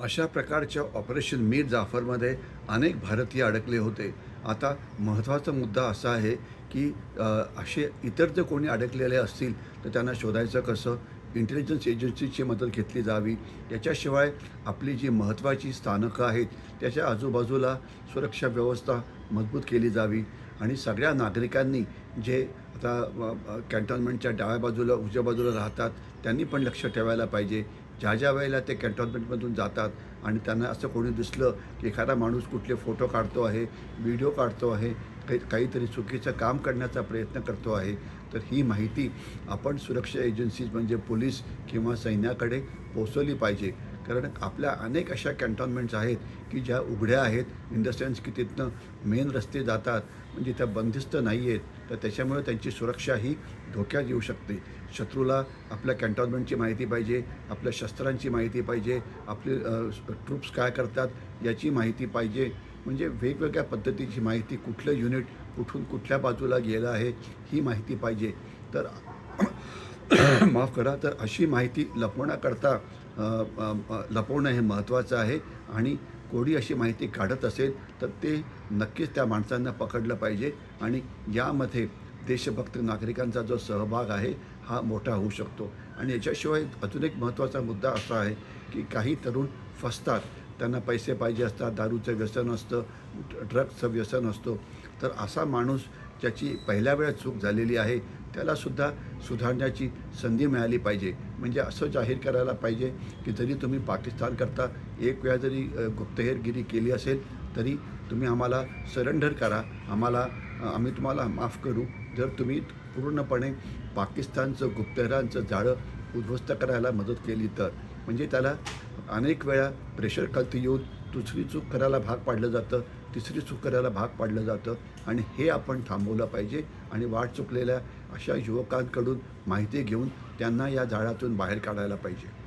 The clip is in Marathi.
अशा प्रकारच्या ऑपरेशन मीर जाफरमध्ये अनेक भारतीय अडकले होते. आता महत्त्वाचा मुद्दा असा आहे की असे इतर जर कोणी अडकलेले असतील तर त्यांना शोधायचं कसं? इंटेलिजन्स एजन्सीची मदत घेतली जावी. याच्याशिवाय आपली जी महत्त्वाची स्थानकं आहेत त्याच्या आजूबाजूला सुरक्षा व्यवस्था मजबूत केली जावी. आणि सगळ्या नागरिकांनी जे आता अ, डाव्या बाजूला उजव्या बाजूला राहतात त्यांनी पण लक्ष ठेवायला पाहिजे. ज्या ज्या वेळेला ते कॅन्टॉनमेंटमधून जातात आणि त्यांना असं कोणी दिसलं की एखादा माणूस कुठले फोटो काढतो आहे व्हिडिओ काढतो आहे काही काहीतरी चुकीचं काम करण्याचा प्रयत्न करतो आहे तर ही माहिती आपण सुरक्षा एजन्सीज म्हणजे पोलीस किंवा सैन्याकडे पोचवली पाहिजे. कारण आपल्या अनेक अशा कॅन्टॉनमेंट्स आहेत की ज्या उघड्या आहेत. इन द सेन्स की तिथनं मेन रस्ते जातात. म्हणजे त्या बंदिस्त नाही आहेत तर त्याच्यामुळे त्यांची सुरक्षा ही धोक्यात येऊ शकते. शत्रूला आपल्या कॅन्टॉनमेंटची माहिती पाहिजे. आपल्या शस्त्रांची माहिती पाहिजे. आपले ट्रूप्स काय करतात याची माहिती पाहिजे. म्हणजे वेगवेगळ्या पद्धतीची माहिती कुठलं युनिट कुठून कुठल्या बाजूला गेलं आहे ही माहिती पाहिजे. तर माफ करा तर अशी माहिती लपवण्याकरता लपवणं हे महत्त्वाचं आहे आणि कोणी अशी माहिती काढत असेल तर ते नक्कीच त्या माणसांना पकडलं पाहिजे आणि यामध्ये देशभक्त नागरिकांचा जो सहभाग आहे हा मोठा होऊ शकतो. आणि याच्याशिवाय अजून एक महत्त्वाचा मुद्दा असा आहे की काही तरुण फसतात. त्यांना पैसे पाहिजे असतात दारूचं व्यसन असतं ड्रग्सचं व्यसन असतो. तर असा माणूस ज्याची पहिल्या वेळा चूक झालेली आहे त्यालासुद्धा सुधारण्याची संधी मिळाली पाहिजे. म्हणजे असं जाहीर करायला पाहिजे की जरी तुम्ही पाकिस्तानकरता एक वेळा जरी गुप्तहेरगिरी केली असेल तरी तुम्ही आम्हाला सरेंडर करा. आम्हाला आम्ही तुम्हाला माफ करू. जर तुम्ही पूर्णपणे पाकिस्तानचं गुप्तहेरांचं जाळं उद्ध्वस्त करायला मदत केली तर. म्हणजे त्याला अनेक वेळा प्रेशर खालती येऊन दुसरी चूक करायला भाग पाडलं जातं तिसरी चूक करायला भाग पाडलं जातं आणि हे आपण थांबवलं पाहिजे आणि वाट चुकलेल्या अशा युवकांकडून माहिती घेऊन त्यांना या जाळ्यातून बाहेर काढायला पाहिजे.